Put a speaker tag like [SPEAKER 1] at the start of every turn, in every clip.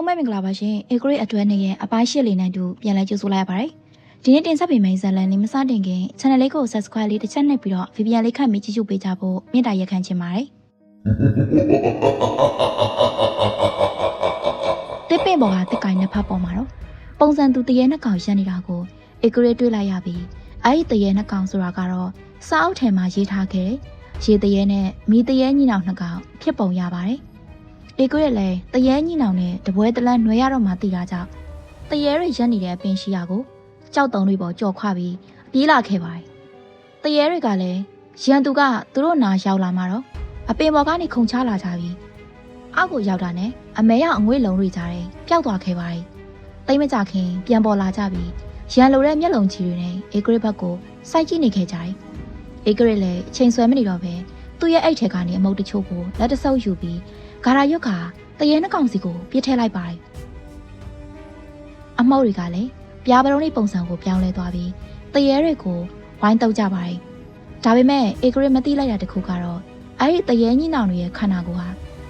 [SPEAKER 1] အားလုံးပဲမင်္ဂလာပါရှင်။ Agree အတွဲနဲ့ရဲ့အပိုင်းရှစ်လေးနဲ့တူပြန်လဲကြိုဆိုလိုက်ရပါတယ်။ဒီနေ့တင်ဆက်ပေးမယ့်ဇာတ်လမ်းလေးမစတင်ခင် channel လေးကို subscribe လေးတစ်ချက်နှိပ်ပြီးတော့ VPN လေးခန့်ပြီးကြည့်ရှုပေးကြဖို့မေတ္တာရက်ခံချင်ပါတယ်။တစ်ပင်ပေါ်ကတစ်ကိုင်နှစ်ဖက်ပေါ်မှာတော့ပုံစံသူတရေနှစ်ကောင်ရက်နေတာကို Agree တွေ့လိုက်ရပြီးအဲ့ဒီတရေနှစ်ကောင်ဆိုတာကတော့စာအုပ်ထဲမှာရေးထားခဲ့တဲ့ရေတရေနဲ့မီတရေညီနောင်နှစ်ကောင်ဖြစ်ပုံရပါတယ်။ အေကွရဲ့လည်းတရေညီနောင်နဲ့တပွဲတလန်းຫນွေရတော့မှတည်တာကြောင့်တရေတွေရက်နေတဲ့အပင်ရှိရာကိုကြောက်တုံတွေပေါ်ကြော်ခွပြီးပြေးလာခဲ့ပါတယ်။တရေတွေကလည်းရန်သူကသူတို့နာရောက်လာမှတော့အပင်ပေါ်ကနေခုန်ချလာကြပြီးအောက်ကိုရောက်တာနဲ့အမဲရအငွေ့လုံးတွေကြားထဲပျောက်သွားခဲ့ပါတယ်။တိတ်မကြခင်ပြန်ပေါ်လာကြပြီးရန်လိုတဲ့မျက်လုံးကြီးတွေနဲ့အေဂရစ်ဘက်ကိုစိုက်ကြည့်နေခဲ့ကြတယ်။အေဂရစ်လည်းအချိန်ဆွဲမနေတော့ပဲသူ့ရဲ့အိတ်ထဲကနေအမုတ်တချို့ကိုလက်တဆုပ်ယူပြီး ဂါရာရွက်ကတရေနှကောင်စီကိုပြစ်ထည့်လိုက်ပါတယ်အမောက်တွေကလည်းပြားပရုံးလေးပုံစံကိုပြောင်းလဲသွားပြီးတရေတွေကိုဝိုင်းတုပ်ကြပါတယ်ဒါပေမဲ့အေဂရစ်မသိလိုက်တာတခုကတော့အဲ့ဒီတရေညှိနှောင်တွေရဲ့ခန္ဓာကိုယ်ဟာ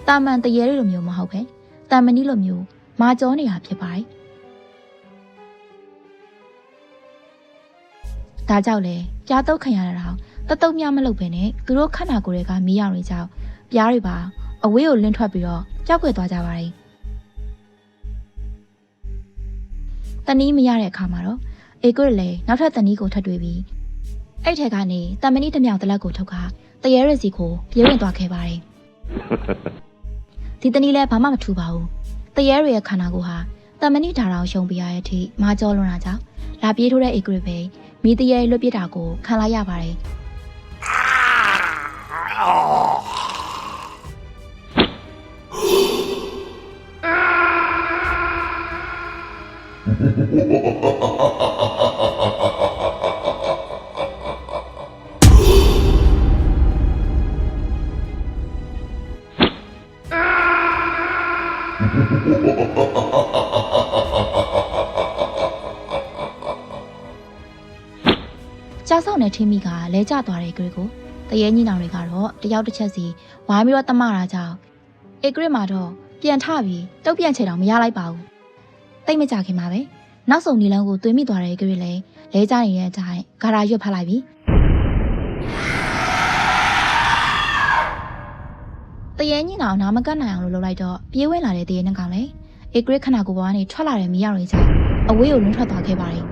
[SPEAKER 1] တာမန်တရေတွေလိုမျိုးမဟုတ်ပဲတာမန်နီလိုမျိုးမာကြောနေတာဖြစ်ပါတယ်ဒါကြောင့်လေပြားတုပ်ခံရတာတော့တတုံမြမလုပ်ပဲနဲ့သူတို့ခန္ဓာကိုယ်တွေကမီးရောင်တွေကြောင့်ပြားတွေပါ အဝေးကိုလင်းထွက်ပြီးတော့ကြောက်ွယ်သွားကြပါတယ်။တနည်းမရတဲ့အခါမှာတော့အေကွရလည်းနောက်ထပ်တနည်းကိုထပ်တွေ့ပြီးအဲ့ထက်ကနေတမဏိတစ်မြောင်တလက်ကိုထုတ်ခါတရေရစီကိုပြေးဝင်သွားခဲ့ပါတယ်။ဒီတနည်းလည်းဘာမှမထူပါဘူး။တရေရရဲ့ခန္ဓာကိုယ်ဟာတမဏိဓာတ်အောင်ရှုံပြရတဲ့အထိမာကြောလွန်တာကြောင့်လာပြေးထိုးတဲ့အေကွရပဲမိတရေလွတ်ပြစ်တာကိုခံလိုက်ရပါတယ်။ ကြောက်ဆောင်တဲ့ထင်းမိကလဲကျသွားတဲ့ဂရစ်ကိုတရေညီနောင်တွေကတော့တယောက်တစ်ချက်စီဝိုင်းပြီးတော့တမတာကြောင့်အေဂရစ်မှာတော့ပြန်ထပြီးတုတ်ပြန်ချေတော့မရလိုက်ပါဘူး တိတ်မကြခင်ပါပဲနောက်ဆုံးနီလန်းကိုသွေးမိသွားတဲ့ဂရစ်လည်းလဲကျနေတဲ့အတိုင်းဂါရာရွတ်ဖတ်လိုက်ပြီတရေညီနောင်နာမကတ်နိုင်အောင်လို့လုပ်လိုက်တော့ပြေးဝင်လာတဲ့တရေနှကောင်လည်းအေဂရစ်ခနာကိုဘွားကနေထွက်လာတဲ့မိရတွေကြောင့်အဝေးကိုလွန်းထွက်သွားခဲ့ပါတယ်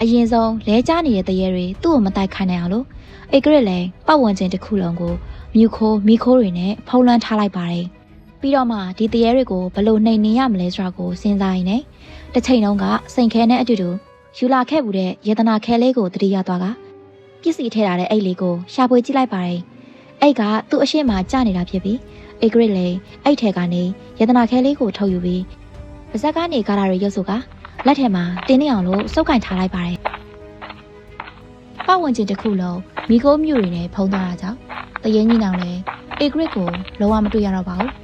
[SPEAKER 1] အရင်ဆုံးလဲကျနေတဲ့တရေတွေသူ့ကိုမတိုက်ခိုင်းနိုင်အောင်လို့အေဂရစ်လည်းပတ်ဝန်းကျင်တစ်ခုလုံးကိုမြူခိုးမီခိုးတွေနဲ့ဖုံးလွှမ်းထားလိုက်ပါတယ်။ ပြီးတော့မှဒီတရေတွေကိုဘလို့နှိမ်နေရမလဲဆိုတာကိုစဉ်းစားရင်းနဲ့တစ်ချိန်လုံးကစိန်ခဲနဲ့အတူတူယူလာခဲ့မှုတဲ့ယေတနာခဲလေးကိုတတိယသွားကပစ္စည်းထဲထားတဲ့အိတ်လေးကိုရှာဖွေကြည့်လိုက်ပါတယ်။အိတ်ကသူ့အရှိမကျနေတာဖြစ်ပြီးအေဂရစ်လည်းအိတ်ထဲကနေယေတနာခဲလေးကိုထုတ်ယူပြီးပါဇက်ကနေကားလာတွေရုပ်စုကလက်ထဲမှာတင်းနေအောင်လို့စုပ်ကင်ထားလိုက်ပါတယ်။ပတ်ဝန်းကျင်တစ်ခုလုံးမိခိုးမြူတွေနဲ့ဖုံးသွားတာကြောင့်တရေကြီးနောင်လည်းအေဂရစ်ကိုလုံးဝမတွေ့ရတော့ပါဘူး။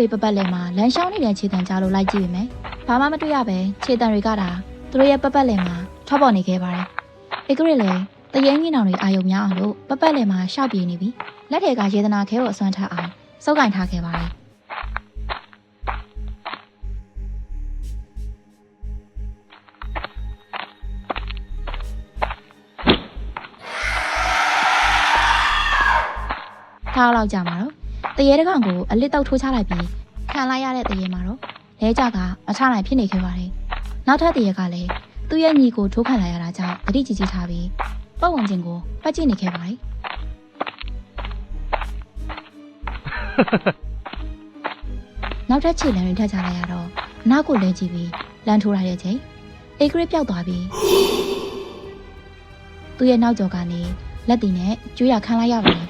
[SPEAKER 1] သူတို့ဘေးပပတ်လည်မှာလမ်းရှောင်းနေတဲ့ခြေတံကြားလို့လိုက်ကြည့်ပေမဲ့ဘာမှမတွေ့ရပဲခြေတံတွေကတာသူတို့ရဲ့ပပတ်လည်မှာထွက်ပေါ်နေခဲ့ပါတယ်။အေဂရစ်လည်းတရေကြီးနောင်တွေအာယုံများအောင်လို့ပပတ်လည်မှာရှောက်ပြေးနေပြီ။လက်ထဲကရေတနာခဲကိုအစွမ်းထအောင်စုပ်ကင်ထားခဲ့ပါတယ်။ထားလောက်ကြမှာတော့တရေတကောင်ကိုအလစ်တောက်ထိုးချလိုက်ပြီး ခံလိုက်ရတဲ့တရေမှာတော့လဲကြကမထနိုင်ဖြစ်နေခဲ့ပါတယ်။နောက်ထပ်တရေကလည်းသူ့ရဲ့ညီကိုထိုးခံလိုက်ရတာကြောင့်တတိကြီးကြီးထားပြီးပတ်ဝန်းကျင်ကိုပတ်ကြည့်နေခဲ့ပါတယ်။နောက်ထပ်ခြေလမ်းတွေထပ်ချလိုက်ရတော့အနောက်ကိုလဲကြည့်ပြီးလမ်းထိုးလိုက်တဲ့ချိန်အေဂရစ်ပျောက်သွားပြီးသူ့ရဲ့နောက်ကျော်ကနေလက်တီနဲ့ကျွေးရခံလိုက်ရပါတယ်။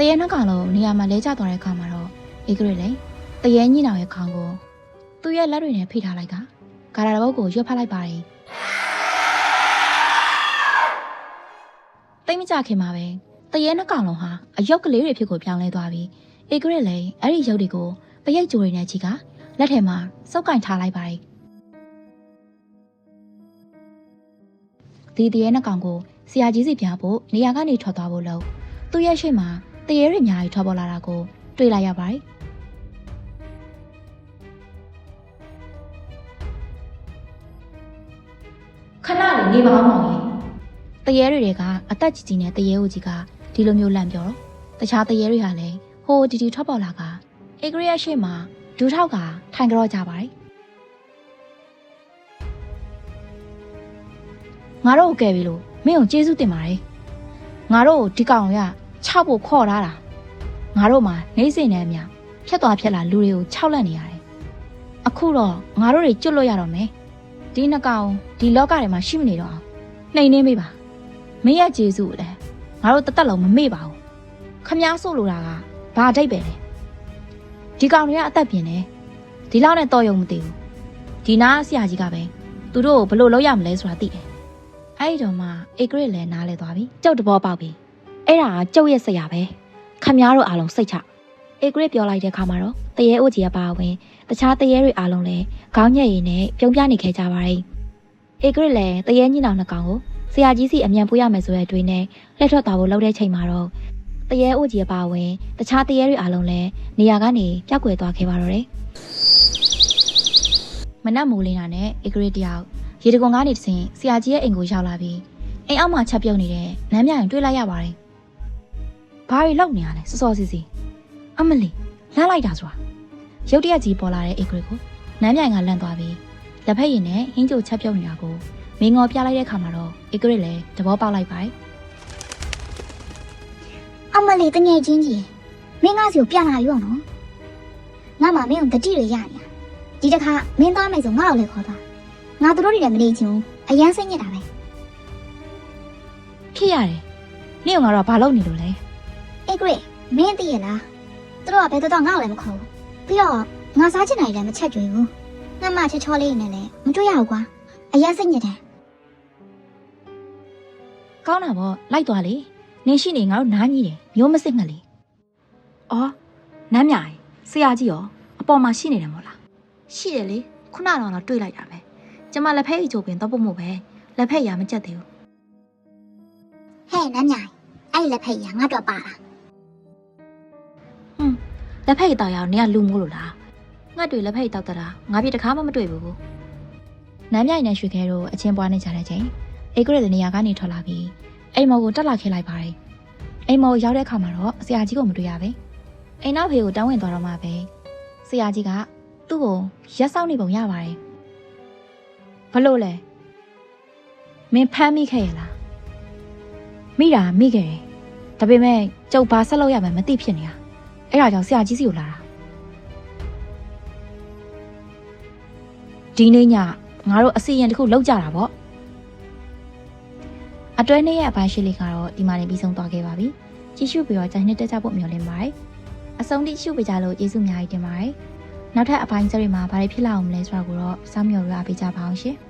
[SPEAKER 1] တရေနှက်ကောင်လုံးနေရာမှာလဲကျသွားတဲ့အခါမှာတော့အေဂရစ်လည်းတရေညိနောင်ရဲ့ခေါင်းကိုသူ့ရဲ့လက်တွေနဲ့ဖိထားလိုက်ကဂါရာတပုတ်ကိုရွတ်ဖတ်လိုက်ပါတယ်တိတ်မကြခင်မှာပဲတရေနှစ်ကောင်လုံးဟာအယုတ်ကလေးတွေဖြစ်ကိုပြောင်းလဲသွားပြီးအေဂရစ်လည်းအဲ့ဒီရုပ်တွေကိုပရိတ်ကြိုတွေနဲ့ချီကလက်ထဲမှာစုပ်ကင်ထားလိုက်ပါတယ်ဒီတရေနှစ်ကောင်ကိုဆရာကြီးစီပြဖို့နေရာကနေထွက်သွားဖို့လို့သူ့ရဲ့ရှိမှာ တရေတွေအများကြီးထွက်ပေါ်လာတာကိုတွေ့လိုက်ရပါတယ်ခဏလေးနေပါအောင်မောင်ကြီးတရေတွေကအသက်ကြီးကြီးနဲ့တရေဦးကြီးကဒီလိုမျိုးလန့်ပြောတော့တခြားတရေတွေဟာလည်းဟိုဒီဒီထွက်ပေါ်လာကအေဂရီယာရှိမှာဒူးထောက်ကထိုင်ကြောကြပါတယ်ငါတို့ကိုကယ်ပြီလို့မင်းကိုကျေးဇူးတင်ပါတယ်ငါတို့ကိုဒီကောင်ရ ခြောက်ဖို့ခေါ်ထားတာငါတို့မှာနေစိနေအမြဖြတ်သွားဖြတ်လာလူတွေကိုခြောက်လက်နေရတယ်အခုတော့ငါတို့တွေကျွတ်လွတ်ရတော့မယ်ဒီနှကောင်ဒီလောကထဲမှာရှိမနေတော့အောင်နှိမ်နှင်းပေးပါမင်းရဲ့ကျေးဇူးကိုလည်းငါတို့တသက်လုံးမမေ့ပါဘူးခမားဆို့လို့တာကဘာအတိတ်ပဲလဲဒီကောင်တွေကအသက်ပြင်းတယ်ဒီလောက်နဲ့တော်ရုံမသိဘူးဒီနာဆရာကြီးကပဲသူတို့ကိုဘလို့လောက်ရမလဲဆိုတာသိတယ်အဲ့ဒီတော့မှအေဂရစ်လည်းနားလဲသွားပြီကြောက်တဘောပေါက်ပြီ အဲ့ဒါကကြောက်ရဲ့ဆရာပဲခမားတို့အားလုံးစိတ်ချအေဂရစ်ပြောလိုက်တဲ့ခါမှာတော့တရေအိုကြီးအပါဝင်တခြားတရေတွေအားလုံးလည်းခေါင်းညက်ရည်နဲ့ပြုံးပြနေခဲ့ကြပါတယ်အေဂရစ်လည်းတရေညင်းအောင်နှစ်ကောင်ကိုဆရာကြီးစီအမြန်ပို့ရမယ်ဆိုတဲ့တွေးနဲ့လက်ထွက်သွားဖို့လုပ်တဲ့ချိန်မှာတော့တရေအိုကြီးအပါဝင်တခြားတရေတွေအားလုံးလည်းနေရာကနေပျောက်ကွယ်သွားခဲ့ပါတော့တယ်မနက်မိုးလင်းတာနဲ့အေဂရစ်တယောက်ရေတကွန်ကနေတဆင်ဆရာကြီးရဲ့အိမ်ကိုရောက်လာပြီးအိမ်အောက်မှာချက်ပြုတ်နေတဲ့နမ်းမြရင်တွေ့လိုက်ရပါတယ်။ ဘာတွေလောက်နေရလဲစောစောစီစီအမလီလမ်းလိုက်တာဆိုတာရုတ်တရက်ကြီးပေါ်လာတဲ့အေဂရစ်ကိုနမ်းမြရင်ကလန့်သွားပြီးလက်ဖက်ရည်နဲ့ဟင်းကြိုချက်ပြုတ်နေတာကိုမင်းငေါ်ပြလိုက်တဲ့ခါမှာတော့အေဂရစ်လည်းသဘောပေါက်လိုက်ပါတယ်
[SPEAKER 2] အမလေးတငယ်ချင်းကြီးမင်းငါစီကိုပြန်လာရောနော်ငါမှမင်းကိုတတိတွေရနေတာဒီတစ်ခါမင်းသွားမယ်ဆိုငါ့ကိုလည်းခေါ်သွားငါတို့တွေလည်းမနေချင်ဘူးအရန်စိတ်ညစ်တာပဲ။
[SPEAKER 1] ဖြစ်ရတယ်။နေ့ကငါတော့ဘာလုပ်နေလို့လဲ
[SPEAKER 2] အေး ဂရစ်မင်းသိရလားသူတို့ကဘယ်တော့တော့ငါ့ကိုလည်းမခေါ်ဘူးပြီးတော့ငါစားချင်တာတွေလည်းမချက်ကြွေဘူးငါမှချောချောလေးနဲ့လည်းမတွေ့ရဘူးကွာအရန်စိတ်ညစ်တယ်။
[SPEAKER 1] ကောင်းတာပေါ့လိုက်သွားလေ။နင်းရှိနေငါတို့နားကြီးတယ်မျိုးမစစ်ငှက်လေ။အော်နမ်းမြရင်ဆရာကြီးရောအပေါ်မှာရှိနေတယ်မို့လား။ရှိတယ်လေခုနကတော့တွေ့လိုက်တာပဲ။ကျမလက်ဖက်အီချိုပင်တော့ပုတ်မို့ပဲလက်ဖက်ရမကြက်သေးဘူး
[SPEAKER 2] ဟဲ့နမ်းညာအဲ့လက်ဖက်ရငါတော့ပါလား။
[SPEAKER 1] ဟွန်း လက်ဖက်ရတောက်ရအောင်နေကလူမိုးလို့လား။ငါတွေ့လက်ဖက်ရတောက်တတာငါပြတခါမှမတွေ့ဘူး။နမ်းမြရင်နဲ့ရွှေခဲတို့အချင်းပွားနေကြတဲ့ချိန်အေဂရစ်တဲ့နေရာကနေထွက်လာပြီးအိမ်မော်ကိုတက်လာခဲ့လိုက်ပါတယ်။အိမ်မော်ရောက်တဲ့အခါမှာတော့ဆရာကြီးကိုမတွေ့ရပဲ။အိမ်နောက်ဖေကိုတောင်းဝင်သွားတော့မှပဲဆရာကြီးကသူ့ကိုရက်စောက်နေပုံရပါတယ်။ဘလို့လဲ။မင်းဖမ်းမိခဲ့ရလား။မိတာမိခဲ့တယ်။ဒါပေမဲ့ကျုပ်ဘာဆက်လုပ်ရမှန်းမသိဖြစ်နေတာ။ အဲ့ဒါကြောင့်ဆရာကြီးစီကိုလာတာ။ဒီနေ့ညငါတို့အစီရင်တစ်ခုလောက်ကြတာပေါ့။အတွဲနေ့ရဲ့အပိုင်းရှိလေးကတော့ဒီမှာနေပြီးဆုံးသွားခဲ့ပါပြီ။ကြည့်ရှုပြီးတော့ကြိုင်နှစ်တက်ကြဖို့မျှော်လင့်ပါတယ်။အဆုံးထိရှုပေးကြလို့ကျေးဇူးအများကြီးတင်ပါတယ်။နောက်ထပ်အပိုင်းစရိမှာဘာတွေဖြစ်လာအောင်မလဲဆိုတာကိုတော့စောင့်မျှော်ရပေးကြပါအောင်ရှင်။